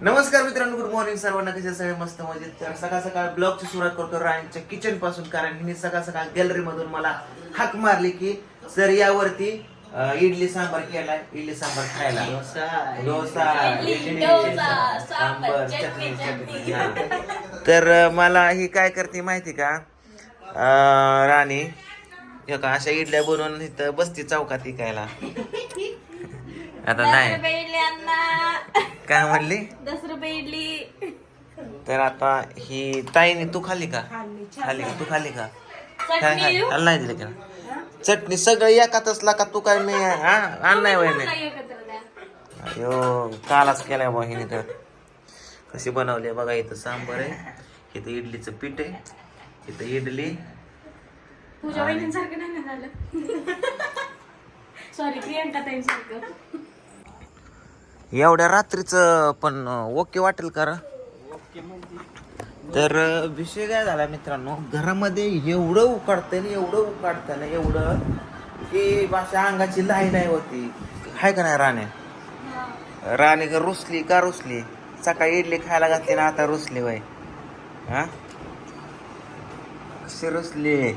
नमस्कार मित्रांनो good morning सर्वांना कसे सगळे मस्त मजेत. तर सकाळ सकाळ ब्लॉगची सुरुवात करतो राणीच्या किचनपासून कारण हिने सकाळ सकाळ गॅलरी मधून मला हाक मारली की सर यावरती अं, इडली सांबार केलाय. इडली सांबार खायला. डोसा. इडली, इडली, डोसा, सांबार सांबार, चटणी चटणी, चटणी. हा. तर अं, मला ही काय करते माहिती का? अं, राणी हे का अशा इडल्या बनवून इथं बसती चौकात विकायला. आता दस नाही. रुपये इडली अण्णा. काय म्हणली? दस रुपये इडली. तर आता ही ताईने तू खाल्ली का? खाल्ली का? तू खाल्ली का? काय चटणी खाल्ली? देऊ? त्याला नाही दिली का. चटणी सगळं एकातच ला का तू काय मी हा? आण नाही वय मला एकत्र द्या. अयो कालाच केलाय बा हिने तर. कशी बनवली आहे बघा इथं सांबर आहे इथं इडलीचं पीठ आहे इथं इडली. पूजा वहिनींसारखं नाही ना झालं सॉरी प्रियंका ताईंसारखं. एवढ्या रात्रीचं पण ओके वाटेल का रं? तर विषय काय झाला मित्रांनो घरामध्ये एवढं उकाडतंय ना एवढं उकाडतंय ना एवढं की माझ्या अंगाची लाई नाही होती. हाय का नाही राणे? राणे का रुसली का रुसली? सकाळी इडली खायला घातली ना आता रुसली वय. हा? कशी रुसली?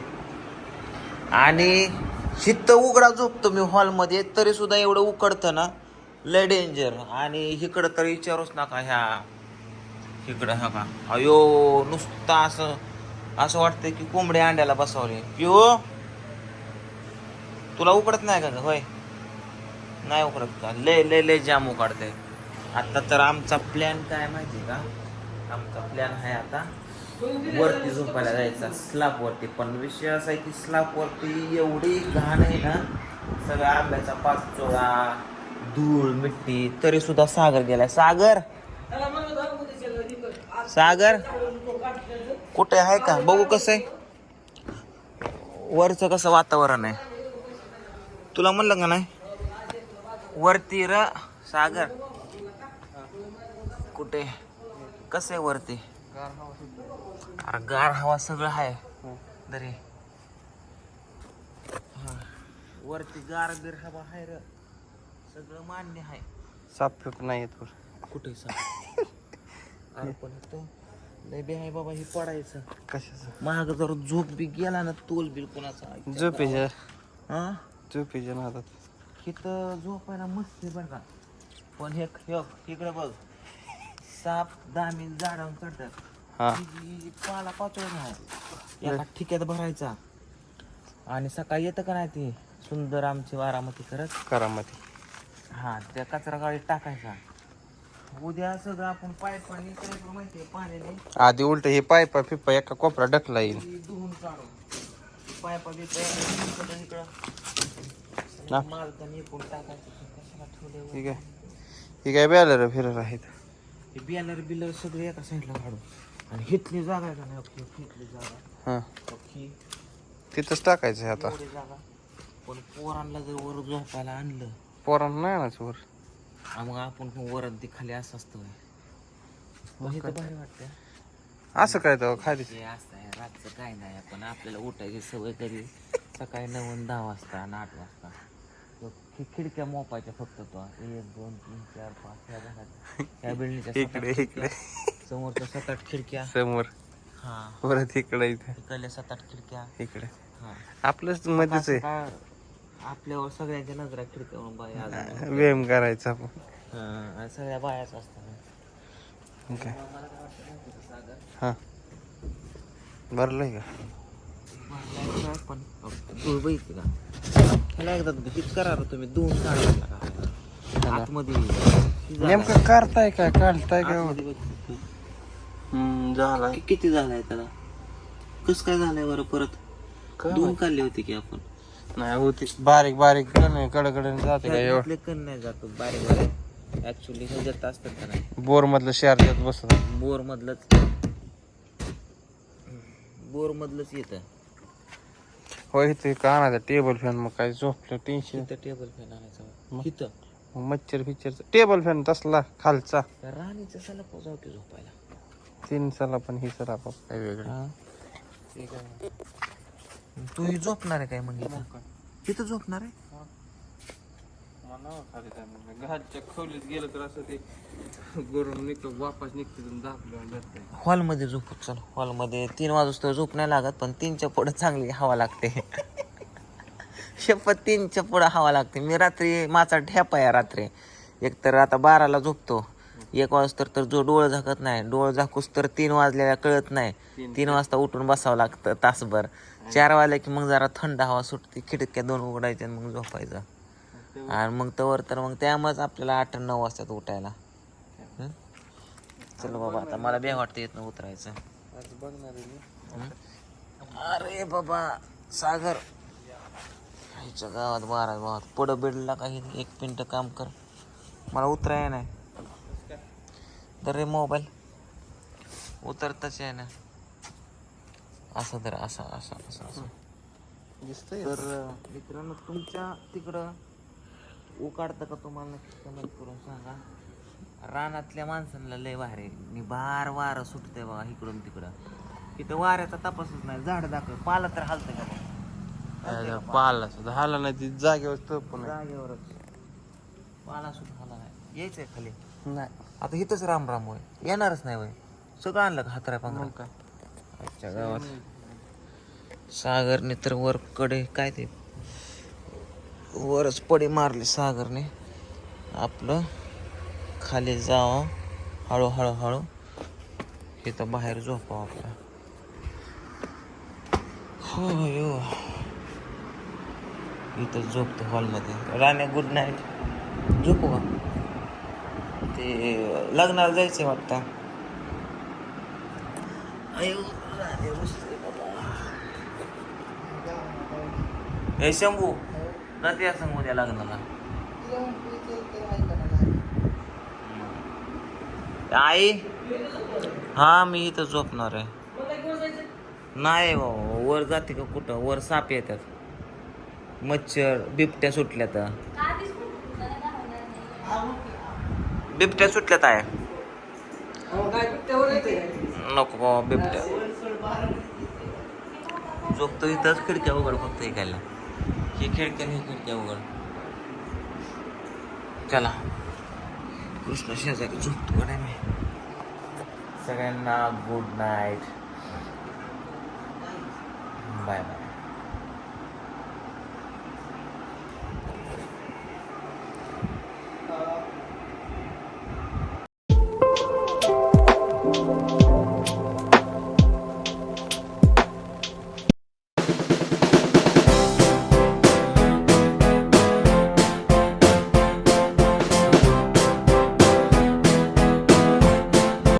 आणि शित्त उघडा झोपतो मी हॉलमध्ये तरी सुद्धा एवढं उकडतं ना. लय डेंजर आणि इकडं तर विचारूच नका ह्या. इकडं हा का? अयो नुसतं असं असं वाटतंय की कोंबडी अंड्याला बसवले. पिओ तुला उकडत नाही का होय. नाही उकडत का? लय लय लय जाम उकडते आता तर आमचा प्लॅन काय माहिती का? आमचा प्लॅन आहे आता वरती झोपायला जायचा. स्लॅब वरती. पण विषय असा आहे की स्लॅब वरती एवढी घाण आहे ना सगळ्या आंब्याचा पाचोळा धूळ मिट्टी तरी सुद्धा सागर गेलाय. सागर! सागर! कुठे आहे का? बघू कसं आहे. वरचं कसं वातावरण आहे. तुला म्हणलं का नाही? वरती र सागर. कुठे? कसं आहे वरती? अरे गार हवा सगळं आहे. दरे. हा. वरती गार बिर हवा आहे र. सगळं मान्य आहे. साप नाही येत वर. कुठे सांग अरे पण तो लय बी आहे बाबा हे पडायचं. कशाचं? महाग जर झोप बी गेला ना तोल बिल कोणाचा. झोपेच्या हा? झोपेच्या नादात इथं झोपायला मस्त आहे बरं का. पण हे हे इकडे बघ. साप दामी झाडावर चढतात. हा. ही पाला पाचोळ नाही एका ठिक्यात भरायचा. आणि सकाळी येतं का नाही ते? सुंदर आमची बारामती करत करामध्ये हा त्या कचरा गाडीत टाकायचा. उद्या सगळं आपण पाणी करायचं माहितीये पाण्याने. आधी उलट हे पायपा फिपा एका कोपरा ढकला येईल. ती धुवून काढू पायपा बिपा इकडं इकडं. ना. मालकाने इकडून टाकायचं. ते कशाला ठेवले ठीक आहे ही काय बॅलर फिरत आहेत? हे बियालर बिलर सगळे एका साईडला काढू आणि हितली जागा आहे का नाही? हितली जागा. हा. अख्खी तिथंच टाकायचं आहे आता. एवढी जागा. पण पोरांना जर वर झोपायला आणलं पोरांना नाही ना वर. हा मग आपण पण वरच ती खाली असं असतं. होय. पण इथं भारी वाटतं असं काय तर खाली. हे असं आहे रातचं काय नाही आपण आपल्याला उठायची सवय कधी सकाळी नऊ दहा वाजता आणि आठ वाजता. तो खि- खिडक्या मोपायच्या फक्त तो. एक दोन तीन चार पाच या घरात. या बिल्डिंगच्या इकडे आठ इकडे. समोरच्या सात आठ खिडक्या. समोर. हा. परत इकडे इथे. इकडल्या सात आठ खिडक्या. इकडे. हा. आपलंच मध्येच आहे. आपल्यावर सगळ्यांच्या नजरा खिडक्यावरून बाया आल्या. व्यायाम करायचा आपण. हा, आणि सगळ्या बायाच असतात. काय का? हा. भरलंय का? मला पण बघितली का? ह्याला एकदा हिट करा रे तुम्ही दोन काढला का? आतमध्ये नेमकं काय काढताय. काय आतमध्ये बघ. झाला कि- किती झालाय त्याला? कस काय झालंय बरं परत? दोन काढले होते की आपण. नाही होती. बारीक बारीक कडकडे जाते काय एवढं? नाही जातो बारीक बारीक. ऍक्च्युली ह्याच्यात असतात का नाही? बोर मधलं शारदात बसत बोर मधलंच बोर मधलंच येतं. होय इथे का आणायचा टेबल फॅन मग काय झोपलं टेन्शन तिथं टेबल फॅन आणायचा. मग? तिथं मग मच्छर फिच्छर टेबल फॅन तसला खालचा. राणीचं सलप जाऊ की झोपायला. तीन सला पण ही सला काय वेगळं. तू ही झोपणार आहे काय म्हणजे तिथं झोपणार आहे? घाटच्या खोलीत गेलं तर असं ते निघतो वापस निघते दाबलं जाते हॉलमध्ये झोपू चल. हॉलमध्ये तीन वाजता झोप नाही लागत पण तीनच्या पुढं चांगली हवा लागते. शपथ तीनच्या पुढं हवा लागते. मी रात्री माझा ठेपा आहे रात्री. एक तर आता बाराला झोपतो. एक वाजता तर जो डोळ झाकत नाही डोळ झाकूस तर तीन वाजलेला कळत नाही. तीन वाजता उठून बसावं लागतं तासभर. चार वाजले की मग जरा थंड हवा सुटते खिडक्या दोन उघडायच्या मग झोपायचं. आणि मग तवर तर मग त्यामुळेच आपल्याला आठ नऊ वाजतात उठायला? चल बाबा आता मला बे वाटतं येत ना उतरायचं? अरे बाबा सागर. गावात बारा गावात पुढं बिडला काही एक मिनटं काम कर. मला उतराय नाही. तर रे मोबाईल. उतरताच आहे ना असं तर असं असं असं असं. दिसतंय. तर मित्रांनो तुमच्या तिकडं उकाडतं का तुम्हाला नक्की कमेंट करून सांगा. रानातल्या माणसांना लय वारे निबार वारं सुटतंय बघा इकडून तिकडं. इथं वाऱ्याचा तपासच नाही. झाड दाखव. पाला तर हालतं का? बघा पाला? सुद्धा हाला नाही. ती जागेवर पण जागेवरच. पाला सुद्धा हाला नाही. यायचंय खाली? नाही. आता इथंच राम राम होय. येणारच नाही होय. सगळं आणलं का हातराय मग पांघरा काय आजच्या गावात. सागरने तर वर कडे काय ते वरच पडी मारली सागरने. आपलं खाली जावं हळू हळू हळू. इथं बाहेर झोपावं आपलं. हो यो इथं झोपतो हॉलमध्ये राण्या गुड नाईट झोपू का? ते लग्नाला जायचंय वाटतं. हे शंभू कधी या सांग उद्या लग्नाला. आई हा मी इथं झोपणार आहे. नाही बाबा वर जाते का कुठं? वर साप येतात. मच्छर बिबट्या सुटल्या तर. बिबट्या सुटल्यात आहे. नको बाबा बिबट्या. झोपतो इथंच खिडक्या उघड फक्त ऐकायला ही खिडक्या ही खिडक्या उघड. चला. कृष्ण शेजारी झोपतो गड्या मी. सगळ्यांना good night bye bye